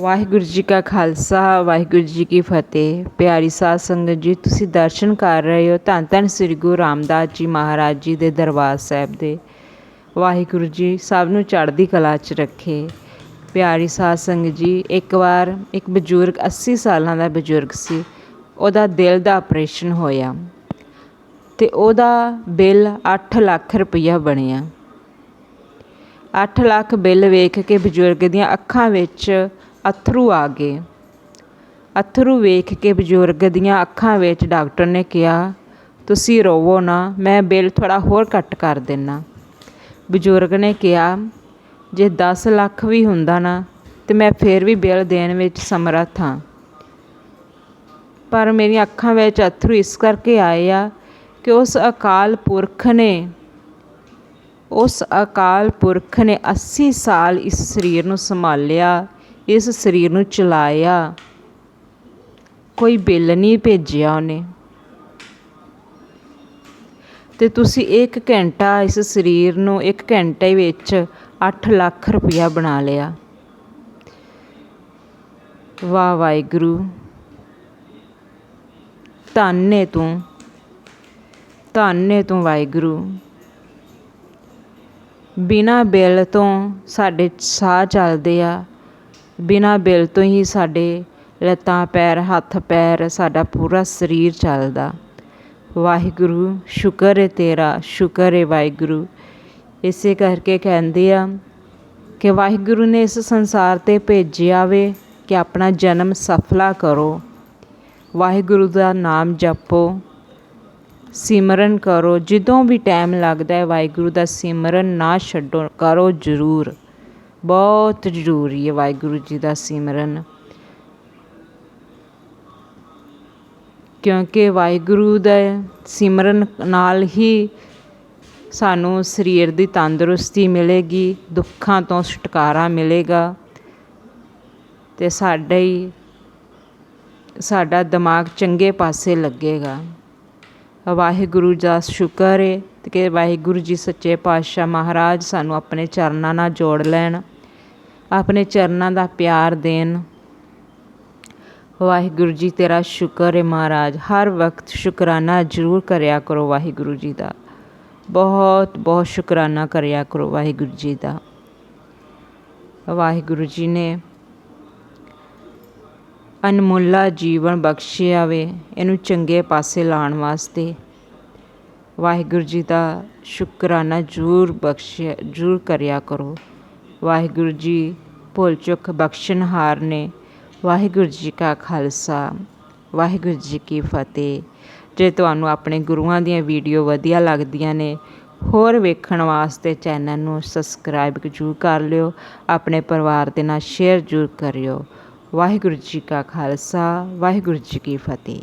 ਵਾਹਿਗੁਰੂ ਜੀ ਕਾ ਖਾਲਸਾ, ਵਾਹਿਗੁਰੂ ਜੀ ਕੀ ਫਤਿਹ। ਪਿਆਰੀ ਸਾਧ ਸੰਗਤ ਜੀ, ਤੁਸੀਂ ਦਰਸ਼ਨ ਕਰ ਰਹੇ ਹੋ ਧੰਨ ਧੰਨ ਸ੍ਰੀ ਗੁਰੂ ਰਾਮਦਾਸ ਜੀ ਮਹਾਰਾਜ ਜੀ ਦੇ ਦਰਬਾਰ ਸਾਹਿਬ ਦੇ। ਵਾਹਿਗੁਰੂ ਜੀ, ਸਭ ਨੂੰ ਚੜ੍ਹਦੀ ਕਲਾ 'ਚ ਰੱਖੇ। ਪਿਆਰੀ ਸਾਧ ਸੰਗਤ ਜੀ, ਇੱਕ ਵਾਰ ਇੱਕ ਬਜ਼ੁਰਗ 80 ਸਾਲਾਂ ਦਾ ਬਜ਼ੁਰਗ ਸੀ। ਉਹਦਾ ਦਿਲ ਦਾ ਆਪਰੇਸ਼ਨ ਹੋਇਆ ਤੇ ਉਹਦਾ ਬਿੱਲ 8 ਲੱਖ ਰੁਪਈਆ ਬਣਿਆ। 8 ਲੱਖ ਬਿੱਲ ਵੇਖ ਕੇ ਬਜ਼ੁਰਗ ਦੀਆਂ ਅੱਖਾਂ ਵਿੱਚ ਅੱਥਰੂ ਆ ਗਏ। ਅੱਥਰੂ ਵੇਖ ਕੇ ਬਜ਼ੁਰਗ ਦੀਆਂ ਅੱਖਾਂ ਵਿੱਚ ਡਾਕਟਰ ਨੇ ਕਿਹਾ, ਤੁਸੀਂ ਰੋਵੋ ਨਾ, ਮੈਂ ਬਿੱਲ ਥੋੜ੍ਹਾ ਹੋਰ ਘੱਟ ਕਰ ਦੇਣਾ ਬਜ਼ੁਰਗ ਨੇ ਕਿਹਾ, ਜੇ 10 ਲੱਖ ਵੀ ਹੁੰਦਾ ਨਾ, ਤੇ ਮੈਂ ਫੇਰ ਵੀ ਬਿੱਲ ਦੇਣ ਵਿੱਚ ਸਮਰੱਥ ਹਾਂ। ਪਰ ਮੇਰੀਆਂ ਅੱਖਾਂ ਵਿੱਚ ਅਥਰੂ ਇਸ ਕਰਕੇ ਆਏ ਆ ਕਿ ਉਸ ਅਕਾਲ ਪੁਰਖ ਨੇ, ਉਸ ਅਕਾਲ ਪੁਰਖ ਨੇ 80 ਸਾਲ ਇਸ ਸਰੀਰ ਨੂੰ ਸੰਭਾਲਿਆ ਇਸ ਸਰੀਰ ਨੂੰ ਚਲਾਇਆ। ਕੋਈ ਬਿੱਲ ਨਹੀਂ ਭੇਜਿਆ ਉਹਨੇ। ਤੇ ਤੁਸੀਂ 1 ਘੰਟਾ ਇਸ ਸਰੀਰ ਨੂੰ 1 ਘੰਟੇ ਵਿੱਚ 8 ਲੱਖ ਰੁਪਇਆ ਬਣਾ ਲਿਆ। ਵਾਹ ਵਾਹਿਗੁਰੂ। ਧੰਨੇ ਏ ਤੂੰ। ਧੰਨ ਤੂੰ ਵਾਹਿਗੁਰੂ। ਬਿਨਾ ਬਿੱਲ ਤੋਂ ਸਾਡੇ ਸਾਹ ਚੱਲਦੇ ਆ। ਬਿਨਾਂ ਬਿੱਲ ਤੋਂ ਹੀ ਸਾਡੇ ਲੱਤਾਂ, ਪੈਰ, ਹੱਥ, ਪੈਰ, ਸਾਡਾ ਪੂਰਾ ਸਰੀਰ ਚੱਲਦਾ। ਵਾਹਿਗੁਰੂ, ਸ਼ੁਕਰ ਹੈ ਤੇਰਾ, ਸ਼ੁਕਰ ਹੈ ਵਾਹਿਗੁਰੂ। ਇਸੇ ਕਰਕੇ ਕਹਿੰਦੇ ਆ ਕਿ ਵਾਹਿਗੁਰੂ ਨੇ ਇਸ ਸੰਸਾਰ ਤੇ ਭੇਜਿਆ ਵੇ ਕਿ ਆਪਣਾ ਜਨਮ ਸਫਲਾ ਕਰੋ। ਵਾਹਿਗੁਰੂ ਦਾ ਨਾਮ ਜਪੋ, ਸਿਮਰਨ ਕਰੋ। ਜਦੋਂ ਵੀ ਟਾਈਮ ਲੱਗਦਾ ਹੈ, ਵਾਹਿਗੁਰੂ ਦਾ ਸਿਮਰਨ ਨਾ ਛੱਡੋ, ਕਰੋ ਜ਼ਰੂਰ। ਬਹੁਤ ਜ਼ਰੂਰੀ ਹੈ ਵਾਹਿਗੁਰੂ ਜੀ ਦਾ ਸਿਮਰਨ। ਕਿਉਂਕਿ ਵਾਹਿਗੁਰੂ ਦਾ ਸਿਮਰਨ ਨਾਲ ਹੀ ਸਾਨੂੰ ਸਰੀਰ ਦੀ ਤੰਦਰੁਸਤੀ ਮਿਲੇਗੀ, ਦੁੱਖਾਂ ਤੋਂ ਛੁਟਕਾਰਾ ਮਿਲੇਗਾ ਤੇ ਸਾਡੇ ਹੀ, ਸਾਡਾ ਦਿਮਾਗ ਚੰਗੇ ਪਾਸੇ ਲੱਗੇਗਾ। ਵਾਹਿਗੁਰੂ ਦਾ ਸ਼ੁਕਰ ਹੈ ਕਿ ਵਾਹਿਗੁਰੂ ਜੀ ਸੱਚੇ ਪਾਤਸ਼ਾਹ ਮਹਾਰਾਜ ਸਾਨੂੰ ਆਪਣੇ ਚਰਨਾਂ ਨਾਲ ਜੋੜ ਲੈਣ। ਆਪਣੇ ਚਰਨਾਂ ਦਾ ਪਿਆਰ ਦੇਣ। ਵਾਹਿਗੁਰੂ ਜੀ ਤੇਰਾ ਸ਼ੁਕਰ ਹੈ ਮਹਾਰਾਜ। ਹਰ ਵਕਤ ਸ਼ੁਕਰਾਨਾ ਜ਼ਰੂਰ ਕਰਿਆ ਕਰੋ ਵਾਹਿਗੁਰੂ ਜੀ ਦਾ। ਬਹੁਤ ਬਹੁਤ ਸ਼ੁਕਰਾਨਾ ਕਰਿਆ ਕਰੋ ਵਾਹਿਗੁਰੂ ਜੀ ਦਾ। ਵਾਹਿਗੁਰੂ ਜੀ ਨੇ ਅਨਮੁੱਲਾ ਜੀਵਨ ਬਖਸ਼ਿਆ ਵੇ ਇਹਨੂੰ ਚੰਗੇ ਪਾਸੇ ਲਾਉਣ ਵਾਸਤੇ ਵਾਹਿਗੁਰੂ ਜੀ ਦਾ ਸ਼ੁਕਰਾਨਾ ਜ਼ਰੂਰ ਬਖਸ਼ਿਆ, ਜ਼ਰੂਰ ਕਰਿਆ ਕਰੋ। ਵਾਹਿਗੁਰੂ ਜੀ ਭੁੱਲ ਚੁੱਕ ਬਖਸ਼ਣਹਾਰ ਨੇ। ਵਾਹਿਗੁਰੂ ਜੀ ਕਾ ਖਾਲਸਾ, ਵਾਹਿਗੁਰੂ ਜੀ ਕੀ ਫਤਿਹ। ਜੇ ਤੁਹਾਨੂੰ ਆਪਣੇ ਗੁਰੂਆਂ ਦੀਆਂ ਵੀਡੀਓ ਵਧੀਆ ਲੱਗਦੀਆਂ ਨੇ, ਹੋਰ ਵੇਖਣ ਵਾਸਤੇ ਚੈਨਲ ਨੂੰ ਸਬਸਕ੍ਰਾਈਬ ਜ਼ਰੂਰ ਕਰ ਲਿਓ, ਆਪਣੇ ਪਰਿਵਾਰ ਦੇ ਨਾਲ ਸ਼ੇਅਰ ਜ਼ਰੂਰ ਕਰਿਓ। ਵਾਹਿਗੁਰੂ ਜੀ ਕਾ ਖਾਲਸਾ, ਵਾਹਿਗੁਰੂ ਜੀ ਕੀ ਫਤਿਹ।